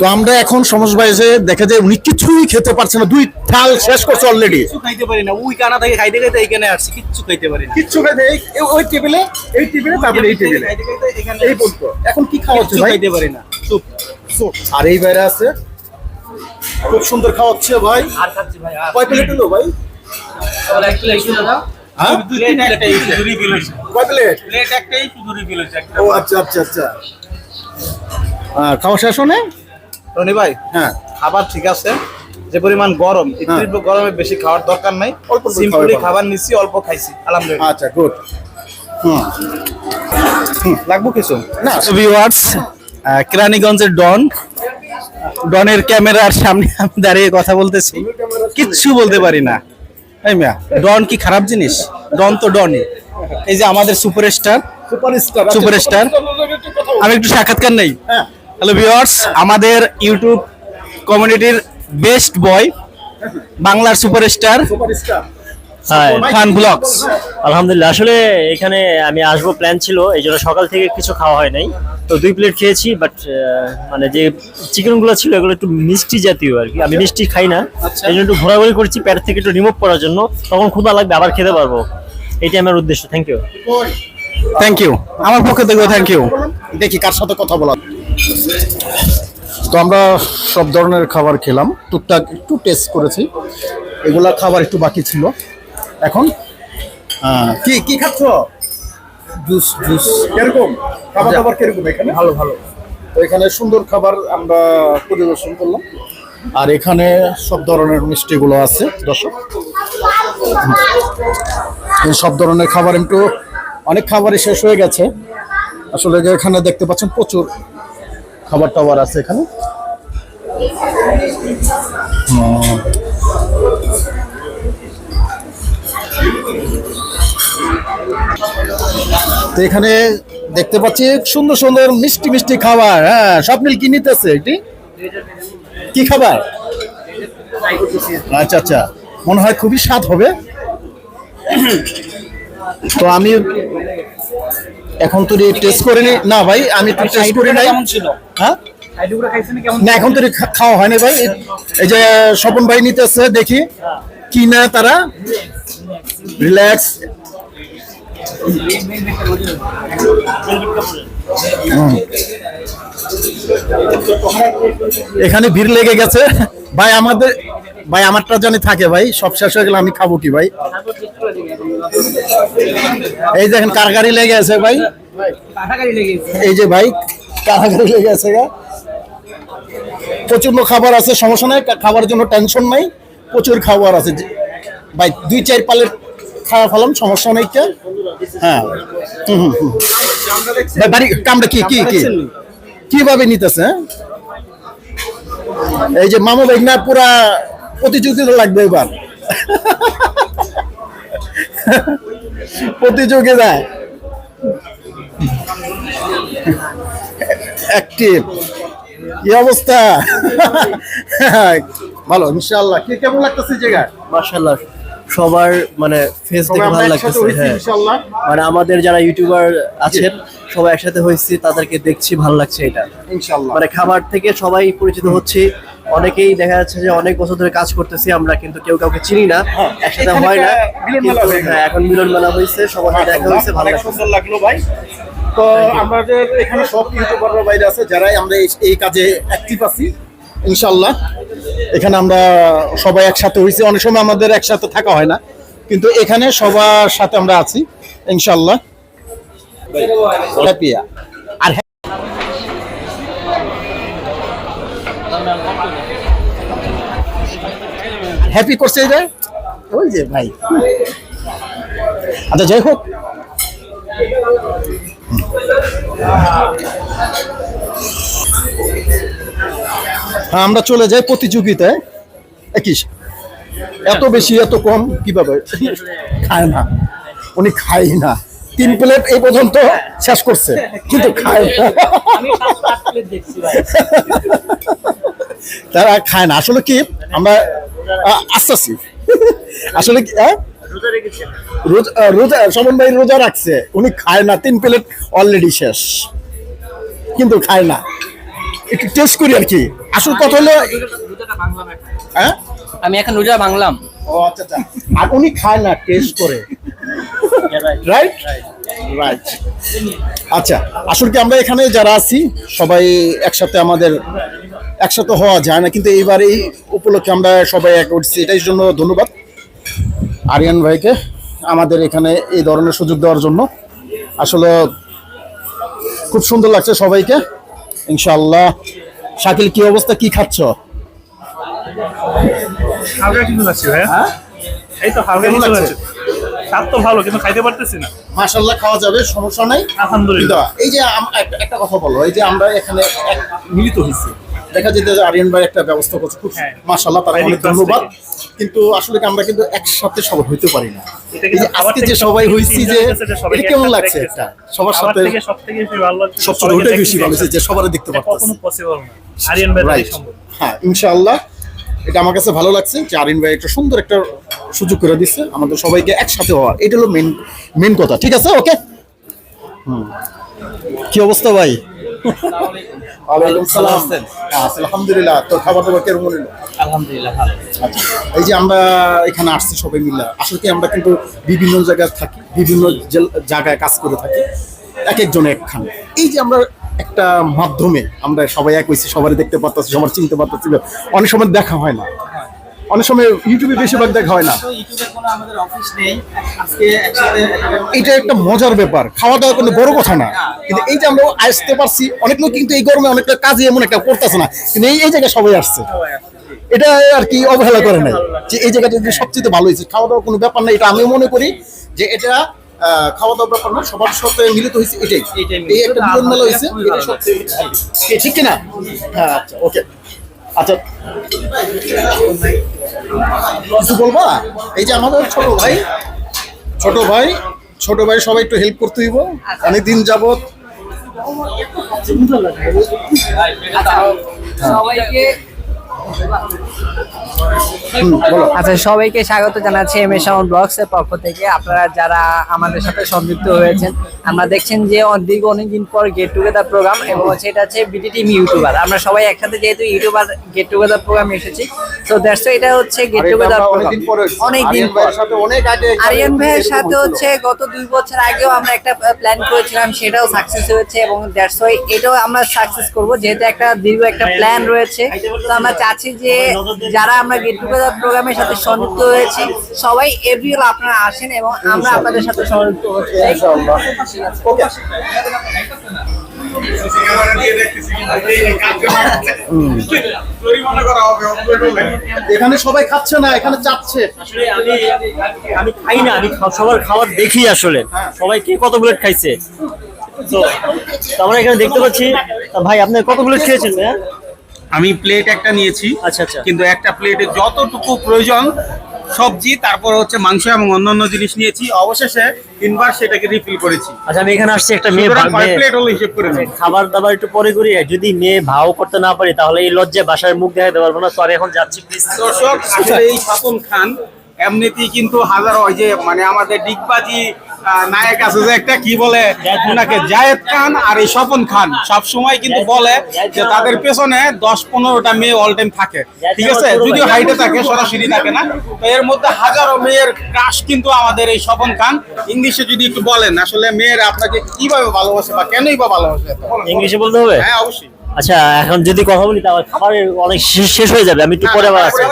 তো আমরা এখন সমস ভাই যে দেখা যায় উনি কিছুই খেতে পারছে না। দুই থাল শেষ করছে অলরেডি খাইতে পারি না। ওই কানা থেকে খাইতে খাইতে এখানে আসছি কিচ্ছু খাইতে পারি না। কিচ্ছু এই- ওই টেবিলে এই টেবিলে তারপরে এই টেবিলে খাইতে খাইতে এখানে এই পর্যন্ত এখন কি খাওয়া হচ্ছে কিচ্ছু ভাই? খাইতে পারি না। চুপ। চুপ। আর এই বাইরে আছে। খুব সুন্দর খাওয়াচ্ছে ভাই। আর খাচ্ছি ভাই আর কয় প্লেট হলো ভাই? আবার এক প্লেট হ্যাঁ? কয় একটাই শুধু রিফিল হয়েছে ও আচ্ছা আচ্ছা আচ্ছা। খাওয়া শেষ হলে? রনি ভাই হ্যাঁ। খাবার ঠিক আছে যে পরিমাণ গরম এই হ্যাঁ। তীব্র গরমে বেশি খাওয়ার দরকার নাই। অল্প করে সিম্পলি খাবার নিচ্ছি অল্প খাইছি আলহামদুলিল্লাহ। আচ্ছা গুড হুম। লাগবো কিছু? না। ভিউয়ার্স কেরানীগঞ্জের ডন। ডনের ক্যামেরার সামনে আমি দাঁড়িয়ে কথা বলতেছি। কিচ্ছু বলতে পারি না। এই মিয়া ডন কি খারাপ জিনিস? ডন তো ডনই। এই যে আমাদের সুপারস্টার সুপারস্টার সুপারস্টার। আমি একটু সাক্ষাৎকার নেই। হ্যাঁ। হ্যালো ভিউয়ার্স আমাদের ইউটিউব কমিউনিটির বেস্ট বয় বাংলার সুপারস্টার হ্যাঁ খান ব্লগস আলহামদুলিল্লাহ আসলে এখানে আমি আসব প্ল্যান ছিল এই জন্য সকাল থেকে কিছু খাওয়া হয় নাই। তো দুই প্লেট খেয়েছি বাট মানে যে চিকেনগুলো ছিল এগুলো একটু মিষ্টি জাতীয় আর কি। আমি মিষ্টি খাই না আচ্ছা। এই জন্য একটু ঘোরাঘুরি করছি প্যাট থেকে একটু রিমুভ করার জন্য। তখন ক্ষুধা লাগবে আবার খেতে পারব। এটাই আমার উদ্দেশ্য থ্যাংক ইউ থ্যাংক ইউ আমার পক্ষ থেকে থ্যাংক ইউ দেখি কার সাথে কথা বলা। তো আমরা সব ধরনের খাবার খেলাম। টুকটাক একটু টেস্ট করেছি। এগুলা খাবার একটু বাকি ছিল। এখন কি কি খাচ্ছ? জুস জুস কীরকম? খাবার দাবার কীরকম এখানে? ভালো ভালো। তো এখানে সুন্দর খাবার আমরা পরিদর্শন করলাম। আর এখানে সব ধরনের মিষ্টিগুলো আছে দর্শক। সব ধরনের খাবার একটু অনেক খাবারই শেষ হয়ে গেছে। আসলে এখানে দেখতে পাচ্ছেন প্রচুর খাবার টাবার আছে এখানে? তো এখানে দেখতে পাচ্ছি সুন্দর সুন্দর মিষ্টি মিষ্টি খাবার। হ্যাঁ স্বপ্নিল কি নিতেছে এটি? কি খাবার? আচ্ছা আচ্ছা মনে হয় খুবই স্বাদ হবে। তো আমি এখন তো টেস্ট করে নি না ভাই আমি তো টেস্ট করি নাই। কেমন ছিল? হ্যাঁ? আইডুগুলো খাইছেন কেমন না এখন তো খাওয়া হয়নি ভাই। এই- এই যে স্বপন ভাই নিতেছে দেখি। কি না তারা? রিল্যাক্স এখানে ভিড় লেগে গেছে। ভাই আমাদের ভাই আমারটা জানি থাকে ভাই সব শেষ হয়ে গেলে আমি খাব কি ভাই? এই দেখেন কারগারি লেগে আছে ভাই? এই যে ভাই কারাগারি লেগে আছে গা? প্রচণ্ড খাবার আছে সমস্যা নাই খাবারের জন্য টেনশন নাই প্রচুর খাবার আছে। ভাই দুই চার পালের খাওয়া ফেলাম সমস্যা নেই কে? হ্যাঁ। হুম, হুম, হুম। ভাই বাড়ি কামটা কি কি কি? কীভাবে নিতেছে হ্যাঁ? এই যে মামু ভাই না, পুরা প্রতিযোগিতা লাগবে এবার। অবস্থা? ভালো ইনশাল্লাহ কি, কেমন লাগতেছে জায়গা মাশাল্লাহ সবার মানে ফেস দেখে ভালো লাগতেছে হ্যাঁ। ইনশাআল্লাহ মানে আমাদের যারা ইউটিউবার আছেন সবাই একসাথে হয়েছি তাদেরকে দেখছি ভালো লাগছে এটা। ইনশাআল্লাহ মানে খাবার থেকে সবাই পরিচিত হচ্ছে অনেকেই দেখা যাচ্ছে যে অনেক বছর ধরে কাজ করতেছি আমরা কিন্তু কেউ কাউকে চিনি না একসাথে হয় না হয়ে। হ্যাঁ এখন মিলন মেলা হয়েছে সবার সাথে দেখা হয়েছে ভালো সুন্দর লাগল ভাই। তো আমাদের এখানে সব ইউটিউবাররা বাইরে আছে যারাই আমরা এই কাজে অ্যাক্টিভ আছি। ইনশাআল্লাহ। এখানে আমরা সবাই একসাথে হয়েছি। অনেক সময় আমাদের একসাথে থাকা হয় না। কিন্তু এখানে সবার সাথে আমরা আছি ইনশাল্লাহ আর হ্যাপি করছে এটা? ওই যে ভাই। আচ্ছা যাই হোক। হ্যাঁ, আমরা চলে যাই প্রতিযোগিতায়। একই এত বেশি এত কম কীভাবে? খায় না। উনি খায় না। তিন প্লেট এই পর্যন্ত শেষ করছে কিন্তু খায় না। তারা খায় না। আসলে কি আমরা আস্তে আসলে কি? রোজা রোজা সমন ভাই রোজা রাখছে। উনি খায় না। তিন প্লেট অলরেডি শেষ কিন্তু খায় না। একটু টেস্ট করি আর কি। আসল কথা হলো হ্যাঁ? আমি এখন রোজা ভাঙলাম ও আচ্ছা আচ্ছা। আর উনি খায় না টেস্ট করে। রাইট রাইট আচ্ছা আসলে কি আমরা এখানে যারা আছি সবাই একসাথে আমাদের একসাথে হওয়া যায় না কিন্তু এইবার এই উপলক্ষে আমরা সবাই এক উঠছি এটাই জন্য ধন্যবাদ আরিয়ান ভাইকে আমাদের এখানে এই ধরনের সুযোগ দেওয়ার জন্য। আসলে খুব সুন্দর লাগছে সবাইকে। ইনশাআল্লাহ শাকিল কি অবস্থা? কি খাচ্ছ? হালকা কিছু লাগছে ভাই এই তো হালকা কেমন কিছু লাগছে? লাগছে স্বাদ তো ভালো কিন্তু খাইতে পারতেছি না। মাশাল্লাহ খাওয়া যাবে সমস্যা নাই। আলহামদুলিল্লাহ। এই যে একটা কথা বলো এই যে আমরা এখানে মিলিত হয়েছি দেখা যেতে যে আরিয়ান ভাই একটা ব্যবস্থা করছে খুব হ্যাঁ। মাশাল্লাহ তার অনেক ধন্যবাদ। কিন্তু আসলে আমরা কিন্তু একসাথে সবাই হইতে পারি না। আজকে যে সবাই হয়েছি যে কেমন লাগছে। এটা? সবার সাথে থেকে সবথেকে বেশি ভালো লাগছে সবচেয়ে ওইটাই বেশি ভালো যে সবাই দেখতে কখনো পসিবল না। আরিয়ান ভাই সম্ভব। হ্যাঁ ইনশাআল্লাহ। এটা আমার কাছে ভালো লাগছে যে আরিন ভাই একটা সুন্দর একটা সুযোগ করে দিচ্ছে আমাদের সবাইকে একসাথে হওয়া এটা হলো মেন মেন কথা। ঠিক আছে? ওকে হুম। কি অবস্থা ভাই? ওয়ালাইকুম সালাম। হ্যাঁ, আলহামদুলিল্লাহ খাবার দাবার কেরকম হলো? আলহামদুলিল্লাহ ভালো। আচ্ছা এই যে আমরা এখানে আসছি সবাই মিলে আসলে কি আমরা কিন্তু বিভিন্ন জায়গায় থাকি বিভিন্ন জায়গায় কাজ করে থাকি এক একজন একখান। এই যে আমরা একটা মাধ্যমে আমরা সবাই এক হয়েছি সবাই দেখতে পারতেছি সবার চিনতে পারতেছি অনেক সময় দেখা হয় না। অনেক সময় ইউটিউবে বেশিরভাগ দেখা হয় না। এটা একটা মজার ব্যাপার। খাওয়া দাওয়া কোনো বড় কথা না। কিন্তু এই যে আমরা আসতে পারছি অনেক লোক কিন্তু এই গরমে অনেকটা কাজে এমন একটা করতেছে না। কিন্তু এই এই জায়গায় সবাই আসছে। এটা আর কি অবহেলা করে নাই। যে এই জায়গাটা যদি সবচেয়ে ভালো হয়েছে খাওয়া দাওয়া কোনো ব্যাপার না এটা আমি মনে করি যে এটা খাওয়া দাওয়ার ব্যাপার না সবার সাথে মিলিত হয়েছে এটাই। এই একটা মিলন মেলা হয়েছে ঠিক কিনা? হ্যাঁ আচ্ছা ওকে আচ্ছা। কিছু বলবা? এই যে আমাদের ছোট ভাই ছোট ভাই ছোট ভাই সবাই একটু হেল্প করতে দিব অনেক দিন যাবত সবাইকে হুম, বলো আচ্ছা সবাইকে স্বাগত জানাচ্ছি এম এস ব্লগস এর পক্ষ থেকে। আপনারা যারা আমাদের সাথে সংযুক্ত হয়েছেন আমরা দেখছেন যে দীর্ঘ অনেকদিন পর গেট টুগেদার প্রোগ্রাম এবং হচ্ছে এটা হচ্ছে বিটি টিম ইউটিউবার আমরা সবাই একসাথে যেহেতু ইউটিউবার গেট টুগেদার প্রোগ্রাম এসেছি তো দ্যাটস এটা হচ্ছে গেট টুগেদার অনেকদিন পরে আরিয়ান ভাইয়ের সাথে হচ্ছে গত দুই বছর আগেও আমরা একটা প্ল্যান করেছিলাম সেটাও সাকসেস হয়েছে এবং দ্যাটস ওয়াই এটাও আমরা সাকসেস করব। যেহেতু একটা দীর্ঘ একটা প্ল্যান রয়েছে তো আমরা চাচ্ছি যে যারা আমরা গেট টুগেদার প্রোগ্রামের সাথে সংযুক্ত হয়েছি সবাই এভরিওল আপনারা আসেন এবং আমরা আপনাদের সাথে সংযুক্ত হতে চাই এখানে সবাই খাচ্ছে না এখানে চাচ্ছে আমি আমি খাই না আমি সবার খাবার দেখি আসলে। সবাই কে কত প্লেট খাইছে? তো তো আমরা এখানে দেখতে পাচ্ছি ভাই আপনি কত প্লেট খেয়েছেন ভাইয়া? আমি প্লেট একটা নিয়েছি। আচ্ছা আচ্ছা। কিন্তু একটা প্লেটে যতটুকু প্রয়োজন সবজি তারপর হচ্ছে মাংস এবং অন্যান্য জিনিস নিয়েছি। অবশেষে তিনবার সেটাকে রিফিল করেছি। আচ্ছা আমি এখানে আসছি একটা মেয়ে প্লেট হলো হিসেব করে নেই খাবার দাবার একটু পরে করি। যদি মেয়ে ভাও করতে না পারি তাহলে এই লজ্জায় বাসায় মুখ দেখাতে পারব না। তো এখন যাচ্ছি প্লিজ দর্শক আসলে এই স্বপন খান এমনিতেই কিন্তু হাজারো ওই যে মানে আমাদের ডিগবাজি নায়ক আছে যে একটা কি বলে ওনাকে জায়েদ খান আর এই স্বপন খান। সব সময় কিন্তু বলে যে তাদের পেছনে দশ পনেরোটা মেয়ে অল টাইম থাকে। ঠিক আছে? যদিও হাইটে থাকে সরাসরি থাকে না। তো এর মধ্যে হাজারো মেয়ের ক্রাশ কিন্তু আমাদের এই স্বপন খান। ইংলিশে যদি একটু বলেন আসলে মেয়েরা আপনাকে কীভাবে ভালোবাসে বা কেনই বা ভালোবাসে? ইংলিশে বলতে হবে? হ্যাঁ অবশ্যই। আচ্ছা এখন যদি কথা বলি তাহলে খাবার অনেক শেষ- হয়ে যাবে আমি একটু পরে আবার আসছি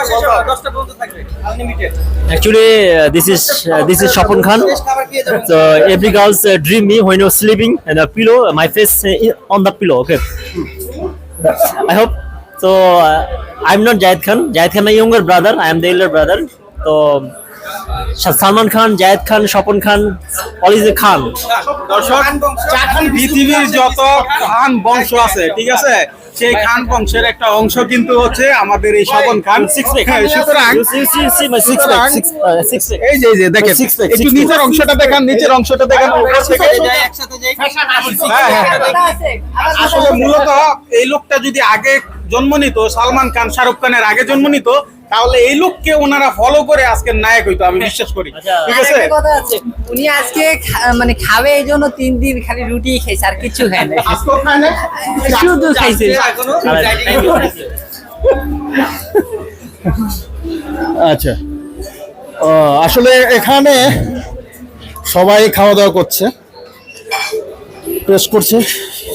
Actually, uh, this is uh, this is Shapun Khan. So every girl's uh, dream me when you're sleeping and a pillow, my face uh, i- on the pillow. Okay. I hope. So uh, I'm not Jayed Khan. Jayed Khan my younger brother. I Khan the Khan brother. Khan is a Khan. দর্শক পৃথিবীর যত খান বংশ আছে ঠিক আছে সেই খান বংশের একটা অংশ কিন্তু হচ্ছে আমাদের এই স্বপন খান সুতরাং. এই যে যে দেখেন একটু নিচের অংশটা দেখান নিচের অংশটা দেখান উপর থেকে। আসলে মূলত এই লোকটা যদি আগে জন্ম নিত সালমান খান শাহরুখ খানের আগে জন্ম নিত তাহলে এই লোককে ওনারা ফলো করে আজকের নায়ক হইতো আমি বিশ্বাস করি। ঠিক আছে? কথা আছে উনি আজকে মানে খাবে এই জন্য তিন দিন খালি রুটি খেয়েছে আর কিছু খায় না শুধু খাইছে। আচ্ছা ও, আসলে এখানে সবাই খাওয়া দাওয়া করছে টেস্ট করছে।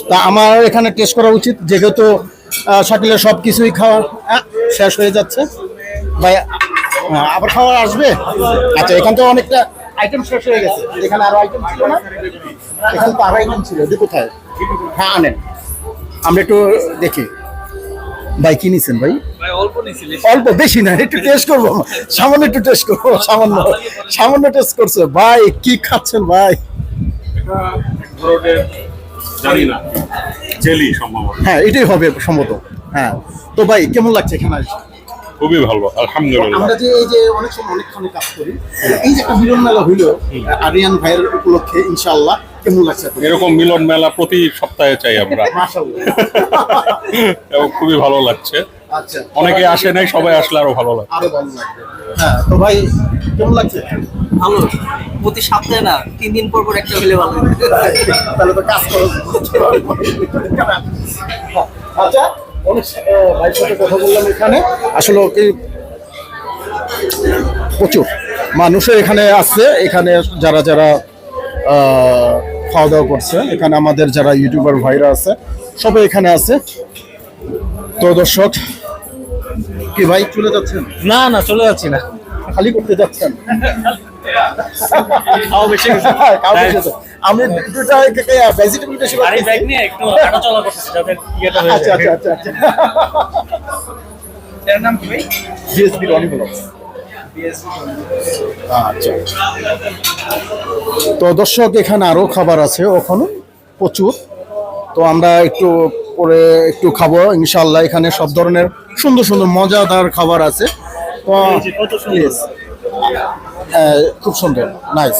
তা আমার এখানে টেস্ট করা উচিত যেহেতু শাকিলের সব কিছুই খাওয়া শেষ হয়ে যাচ্ছে। ভাই আবার খাবার আসবে? আচ্ছা এখান থেকে অনেকটা আইটেম শেষ হয়ে গেছে। এখানে আরও আইটেম ছিল না? এখানে তো আরও আইটেম ছিল। ওটি কোথায়? হ্যাঁ আনেন। আমরা একটু দেখি। ভাই কি নিছেন ভাই? অল্প বেশি না একটু টেস্ট করব। সামান্য একটু টেস্ট করব সামান্য। সামান্য টেস্ট করছে। ভাই কি খাচ্ছেন ভাই? জানি না। জেলি সম্ভবত। হ্যাঁ এটাই হবে সম্ভবত। হ্যাঁ। তো ভাই কেমন লাগছে এখানে? খুবই ভালো আলহামদুলিল্লাহ। আমরা যে এই যে অনেক সময় অনেকক্ষণ কাজ করি এই যে একটা মিলন মেলা হইল আরিয়ান ভাইয়ের উপলক্ষে ইনশাআল্লাহ কেমন লাগছে এরকম মিলন মেলা প্রতি সপ্তাহে চাই আমরা। এবং খুবই ভালো লাগছে। আচ্ছা। অনেকে আসে নাই সবাই আসলে আরও ভালো লাগছে। আরও ভালো লাগবে। হ্যাঁ তো ভাই কেমন লাগছে? ভালো। প্রতি সপ্তাহে না তিন দিন পর পর একটা হলে ভালো। তাহলে তো কাজ করো। আচ্ছা অনেক ভাইয়ের সাথে কথা বললাম এখানে। আসলে কি প্রচুর। মানুষের এখানে আছে এখানে যারা যারা খাওয়া দাওয়া করছে এখানে আমাদের যারা ইউটিউবার ভাইরা আছে সবাই এখানে আছে। তো দর্শক কি ভাই চলে যাচ্ছেন? না না চলে যাচ্ছি না। খালি করতে যাচ্ছেন? খাওয়া বেশি খাওয়া বেশি। আমি দুটা ভেজিটেবল বেশি আর এই ব্যাগ নিয়ে একটু হাঁটাচলা করতেছি যাতে ইয়েটা হয়ে আচ্ছা আচ্ছা আচ্ছা আচ্ছা। এর নাম কি ভাই? রনি ব্লগস আচ্ছা। তো দর্শক এখানে আরও খাবার আছে ওখানে প্রচুর। তো আমরা একটু পরে একটু খাব ইনশাল্লাহ এখানে সব ধরনের সুন্দর সুন্দর মজাদার খাবার আছে। তো খুব সুন্দর। নাইস